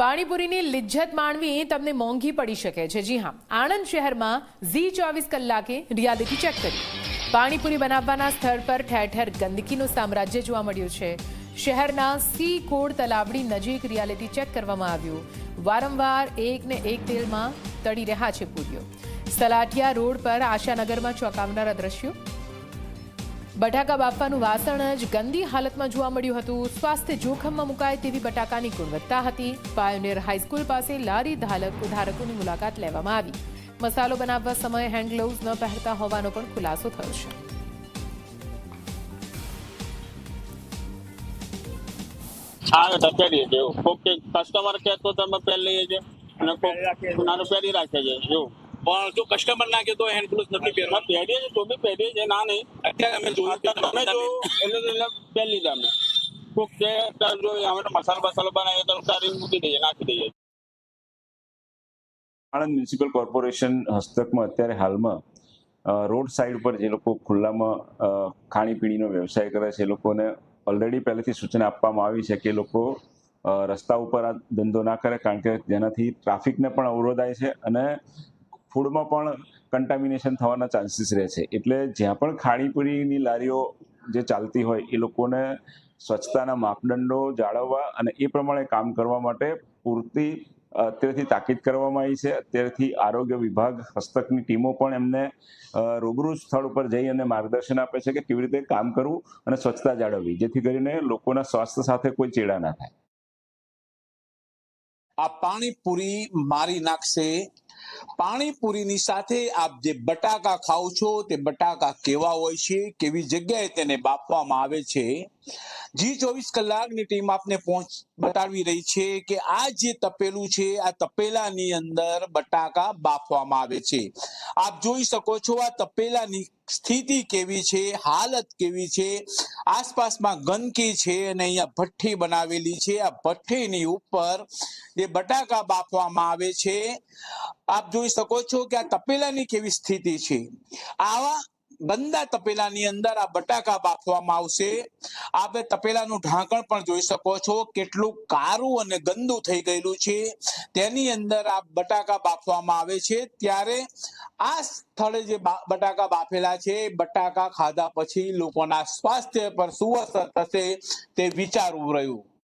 પાણીપુરીની લિજ્જત માણવી તમને મોંઘી પડી શકે છે. જી હા, આણંદ શહેરમાં ઝી ચોવીસ કલાકે રિયાલિટી ચેક કરી. પાણીપુરી બનાવવાના સ્થળ પર ઠેર ઠેર ગંદકીનું સામ્રાજ્ય જોવા મળ્યું છે. શહેરના સી કોડ તલાવડી નજીક રિયાલિટી ચેક કરવામાં આવ્યું. વારંવાર એક ને એક તેલમાં તળી રહ્યા છે પૂરીઓ. સલાટિયા રોડ પર આશાનગરમાં ચોંકાવનારા દ્રશ્યો. બટાકા બાફવાનું વાસણ જ ગંદી હાલતમાં જોવા મળ્યું હતું. સ્વાસ્થ્ય જોખમમાં મુકાય તેવી બટાકાની ગુણવત્તા હતી. પાયોનિયર હાઈસ્કૂલ પાસે લારી ધારકોની મુલાકાત લેવામાં આવી. મસાલો બનાવવા સમયે હેન્ડ ન પહેરતા હોવાનો પણ ખુલાસો થયો છે. હા તો તમે પહેરી લઈએ છીએ અને કોક નાનું પહેરી રાખે છે. જો પણ જો કસ્ટમર ના કે તો હેન્ડ ગ્લોવ્સ નથી પહેરવા. પહેરીએ છે તો બી પહેરીએ છે ના નહીં. અત્યારે અમે જોયું કે તમે જો એટલે એટલે પહેરી લીધા અમે. કોક કે તો જો અમે મસાલો બસાલો બનાવીએ તો સારી મૂકી દઈએ નાખી દઈએ. આણંદ મ્યુનિસિપલ કોર્પોરેશન હસ્તકમાં અત્યારે હાલમાં રોડ સાઈડ પર જે લોકો ખુલ્લામાં અ, ખાણીપીણીનો વ્યવસાય કરે છે એ લોકોને ઓલરેડી પહેલેથી સૂચના આપવામાં આવી છે કે લોકો રસ્તા ઉપર આ ધંધો ના કરે કારણ કે જેનાથી ટ્રાફિકને પણ અવરોધાય છે અને ફૂડમાં પણ કન્ટામિનેશન થવાના ચાન્સીસ રહે છે. એટલે જ્યાં પણ ખાણીપીણીની લારીઓ જે ચાલતી હોય, એ લોકોને સ્વચ્છતાના માપદંડો જાળવવા અને એ પ્રમાણે કામ કરવા માટે પૂરતી અત્યારથી તાકીદ કરવામાં આવી છે. અત્યારથી આરોગ્ય વિભાગ, હસ્તકની ટીમો પણ એમને રૂબરૂ સ્થળ ઉપર જઈ અને માર્ગદર્શન આપે છે કે કેવી રીતે કામ કરવું અને સ્વચ્છતા જાળવવી, જેથી કરીને લોકોના સ્વાસ્થ્ય સાથે કોઈ ચેડા ના થાય. આ પાણીપુરી મારી નાખશે પાણીપુરીની સાથે આપ જે બટાકા ખાવ છો, તે બટાકા કેવા હોય છે, કેવી જગ્યાએ તેને બાફવામાં આવે છે, જી ચોવીસ કલાકની ટીમ આપને પહોંચ બતાવી રહી છે કે આ જે તપેલું છે, આ તપેલાની અંદર બટાકા બાફવામાં આવે છે. આપ જોઈ શકો છો આ તપેલાની સ્થિતિ કેવી છે, હાલત કેવી છે આસપાસમાં ગંદકી છે અને અહીંયા ભઠ્ઠી બનાવેલી છે. આ ભઠ્ઠીની ઉપર જે બટાકા બાફવામાં આવે છે. આપ જોઈ શકો છો કે આ તપેલાની કેવી સ્થિતિ છે. આવા ગંદા તપેલાની અંદર આ બટાકા બાફવામાં આવશે. આપણે તપેલાનું ઢાંકણ પણ જોઈ શકો છો. કેટલું કારું અને ગંદુ થઈ ગયેલું છે. તેની અંદર આ બટાકા બાફવામાં આવે છે. ત્યારે આ સ્થળે જે બટાકા બાફેલા છે બટાકા ખાધા પછી લોકોના સ્વાસ્થ્ય પર શું અસર થશે તે વિચારવું રહ્યું.